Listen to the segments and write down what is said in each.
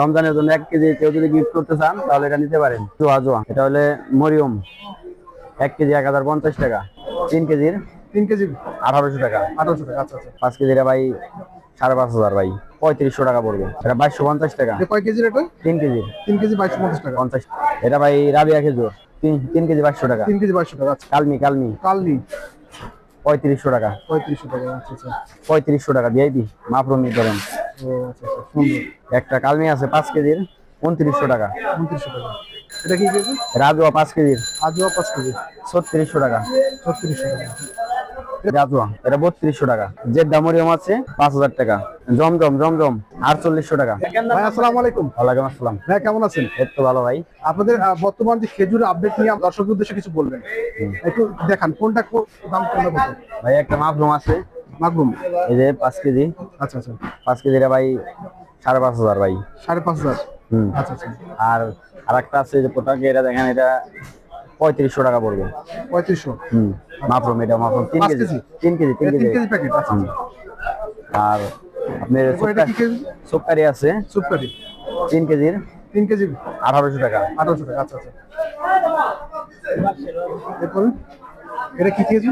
রমজানের জন্য এক কেজি কেউ যদি গিফট করতে চান তাহলে এটা নিতে পারেন। জোয়া জোয়া এটা হলে মরিয়ম এক কেজি এক হাজার পঞ্চাশ টাকা। তিন কেজির তিন কেজি আঠারোশো টাকা। আঠারোশো টাকা আচ্ছা আচ্ছা। পাঁচ কেজির ভাই সাড়ে পাঁচ হাজার ভাই। পঁয়ত্রিশশো টাকা পড়বে। এটা বাইশশো পঞ্চাশ টাকা। কয় কেজির এটা? তিন কেজির তিন কেজি বাইশশো পঞ্চাশ টাকা। পঞ্চাশ। এটা ভাই রাবিয়া খেজুর। তিন তিন কেজি বাইশশো টাকা। তিন কেজি বাইশশো টাকা আচ্ছা। কালমি কালমি। কালনি পঁয়ত্রিশশো টাকা। পঁয়ত্রিশশো টাকা আচ্ছা আচ্ছা। পঁয়ত্রিশশো টাকা ভিআইপি। মাপরমি করেন ও আচ্ছা সুন্দর একটা কালমি আছে পাঁচ কেজির উনত্রিশশো টাকা। উনত্রিশশো টাকা। এটা কি কেজি? রাজুয়া পাঁচ কেজির। আজও পাঁচ কেজি। ছত্রিশশো টাকা। ছত্রিশশো টাকা। রাজুয়া এটা বত্রিশশো টাকা। জেদ্দা মরিয়ম আছে পাঁচ হাজার টাকা। জমজম জমজম আটচল্লিশশো টাকা। ভাই আসসালামু আলাইকুম। ওয়ালাইকুম আসসালাম। ভাই কেমন আছেন? এর তো ভালো ভাই। আপনাদের বর্তমান যে আপডেট নিয়ে উদ্দেশ্যে কিছু বলবেন। একটু দেখান কোনটা দাম কত? ভাই একটা মাপরুম আছে। মাগরুম এই যে পাঁচ কেজি। আচ্ছা আচ্ছা। পাঁচ কেজিটা ভাই সাড়ে পাঁচ হাজার ভাই। সাড়ে পাঁচ হাজার? হুম। আচ্ছা আচ্ছা। আর আর একটা আছে যে পোটাকে এটা দেখেন এটা পঁয়ত্রিশশো টাকা পড়বে। পঁয়ত্রিশশো? হুম মাপরুম এটা মাপরুম তিন কেজি? তিন কেজি তিন কেজি। প্যাকেট আচ্ছা আর আপনার সুপারি আছে। সুপারি তিন কেজির। তিন কেজি? আঠারোশো টাকা। আঠারোশো টাকা আচ্ছা আচ্ছা। এরপর? এটা কি কেজি?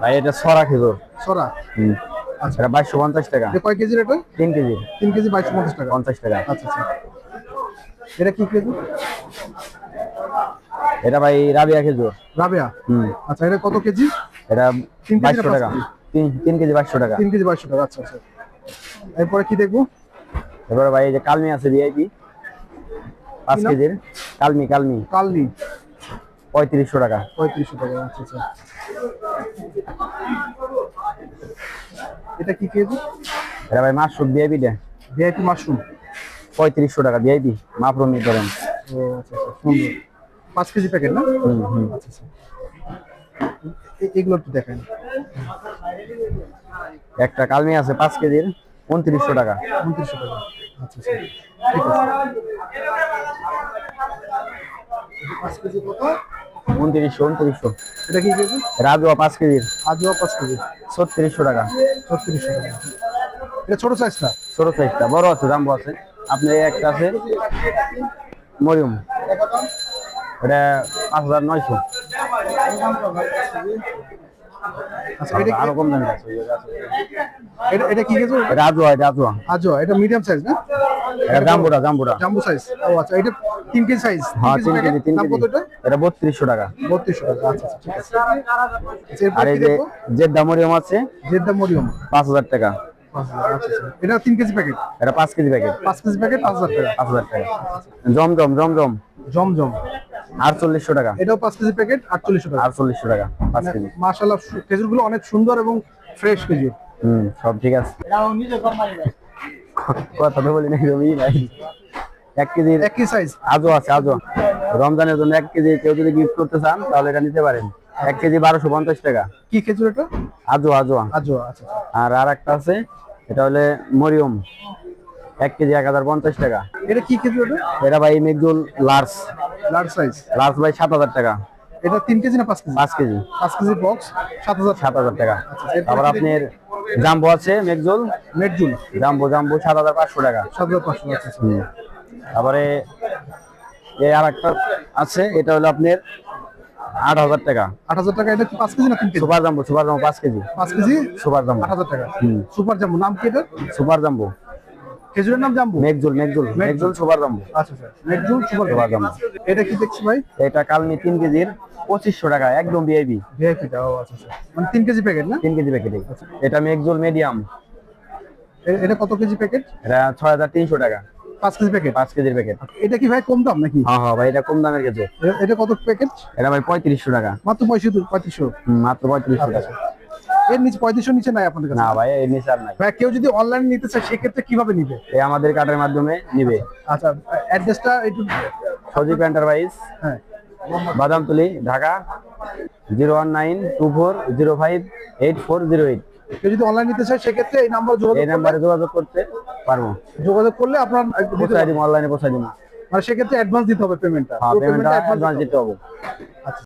ভাই এটা ছড়া খেজুর। সরা হুম। আচ্ছা। এটা বাইশশো পঞ্চাশ টাকা। কয় কেজির এটা? তিন কেজির তিন কেজি বাইশশো পঞ্চাশ টাকা। পঞ্চাশ টাকা। আচ্ছা আচ্ছা। এটা কি কেজি? এটা ভাই রাবিয়া খেজুর। রাবেয়া? হুম। আচ্ছা এটা কত কেজি? এটা বাইশশো টাকা। তিন তিন কেজি বাইশশো টাকা। তিন কেজি বাইশশো টাকা আচ্ছা আচ্ছা। এরপরে কি দেখব? এবারে ভাই এই যে কালমি আছে ভিআইপি। পাঁচ কেজির। কালমি কালমি। কালনি পঁয়ত্রিশশো টাকা। পঁয়ত্রিশশো টাকা আচ্ছা আচ্ছা। এটা কি কেজি? এটা ভাই মাশরুম ভিআইপি দে ভিআইপি মাশরুম? পঁয়ত্রিশশো টাকা ভিআইপি মাপরমি করেন ও আচ্ছা আচ্ছা সুন্দর। পাঁচ কেজি প্যাকেট না? হুম হুম। আচ্ছা আচ্ছা। এগুলো একটু দেখেন একটা কালমি আছে পাঁচ কেজির উনত্রিশশো টাকা। উনত্রিশশো টাকা। আচ্ছা আচ্ছা। ঠিক আছে। পাঁচ কেজি কত? উনত্রিশশো উনত্রিশশো। এটা কি কেজি? রাজুয়া পাঁচ কেজির। আজও পাঁচ কেজি। ছত্রিশশো টাকা। ছত্রিশশো টাকা। এটা ছোট সাইজটা ছোট সাইজটা বড় আছে দাম আছে। আপনার এই একটা আছে মরিয়ম। এটা পাঁচ হাজার নয়শো। আচ্ছা এটা আরও কম আছে। এটা এটা কি কেজি? রাজুয়া রাজুয়া। আজও এটা মিডিয়াম সাইজ না? এটা জাম্বুটা জাম্বুটা। জাম্বো সাইজ ও আচ্ছা এটা তিন কেজি সাইজ হ্যাঁ তিন কেজি তিন দাম কেজি এটা বত্রিশশো টাকা। বত্রিশশো টাকা আচ্ছা আচ্ছা ঠিক আছে। আর এই যে জেদ্দা মরিয়ম আছে জেদ্দা মরিয়ম পাঁচ হাজার টাকা। আচ্ছা আচ্ছা। এটা তিন কেজি প্যাকেট এটা পাঁচ কেজি প্যাকেট পাঁচ কেজি প্যাকেট পাঁচ হাজার টাকা। পাঁচ হাজার টাকা। জমজম জমজম। জমজম। আটচল্লিশশো টাকা। এটাও পাঁচ কেজি প্যাকেট আটচল্লিশশো টাকা। আটচল্লিশশো টাকা পাঁচ কেজি। মাশাল্লাহ খেজুরগুলো অনেক সুন্দর এবং ফ্রেশ খেজুর। হুম সব ঠিক আছে। কথা তো বলি নাকি তুমি ভাই এক কেজির একই সাইজ আজও আছে আজও। রমজানের জন্য এক কেজি কেউ যদি গিফট করতে চান তাহলে এটা নিতে পারেন। এক কেজি বারোশো পঞ্চাশ টাকা। কি খেজুর এটা? আজও আচ্ছা আচ্ছা। আর আর একটা আছে এটা হলে মরিয়ম। এক কেজি এক হাজার পঞ্চাশ টাকা। এটা কি খেজুর এটা? এটা ভাই Medjool large large size large ভাই সাত হাজার টাকা। এটা তিন কেজি না পাঁচ কেজি? পাঁচ কেজি। পাঁচ কেজি বক্স সাত হাজার। সাত হাজার টাকা। এরপরে তারপর আপনার জাম্বো আছে মেঘজুল মেটজুল জাম্বো জাম্বো সাত হাজার পাঁচশো টাকা। সাত হাজার পাঁচশো আচ্ছা আচ্ছা। তারপরে এই আর একটা আছে এটা হলো আপনার আট হাজার টাকা। আট হাজার টাকা এটা পাঁচ কেজি না তিন KG? Super jumbo super jumbo পাঁচ কেজি। পাঁচ কেজি? Super jumbo. আট হাজার টাকা। সুপার জাম্বু নাম কি এটা সুপার জাম্বো। খেজুরের নাম jumbo? Medjool Medjool Medjool. Super jumbo. আচ্ছা sir Medjool super super jumbo. এটা কি দেখছি ভাই? এটা কালমি তিন কেজির পঁচিশশো টাকা একদম ভিআইপি ভিআইপিটা ও আচ্ছা আচ্ছা। মানে তিন কেজি প্যাকেট না? তিন কেজি প্যাকেটে এটা মেঘজুল মিডিয়াম এটা কত কেজি প্যাকেট এটা ছয় হাজার তিনশো টাকা। কেজি প্যাকেট কেজির প্যাকেট এটা কি ভাই কম দাম নাকি? হ্যাঁ হ্যাঁ ভাই এটা কম দামের কেজি। এটা কত প্যাকেট এটা ভাই পঁয়ত্রিশশো টাকা। মাত্র পঁয়ষট্টি পঁয়ত্রিশশো? হুম, মাত্র পঁয়ত্রিশশো টাকা। এর নিচে পঁয়ত্রিশশো নিচে নাই আপনাদের কাছে? না ভাই এর নিচে আর নাই। ভাই কেউ যদি অনলাইনে নিতে চায় সেক্ষেত্রে কীভাবে নিবে? এই আমাদের কার্ডের মাধ্যমে নিবে। আচ্ছা অ্যাড্রেসটা একটু সজীব এন্টারপ্রাইজ হ্যাঁ। Badamtuli Dhaka zero one nine two four zero five eight four zero eight কেউ যদি অনলাইন নিতে চায় সেক্ষেত্রে এই নাম্বার যোগাযোগ এই নাম্বারে যোগাযোগ করতে পারব। যোগাযোগ করলে আপনার পৌঁছাই দিব অনলাইনে পৌঁছাই দিব। মানে সেক্ষেত্রে অ্যাডভান্স দিতে হবে পেমেন্টটা হ্যাঁ পেমেন্টটা অ্যাডভান্স দিতে হবে।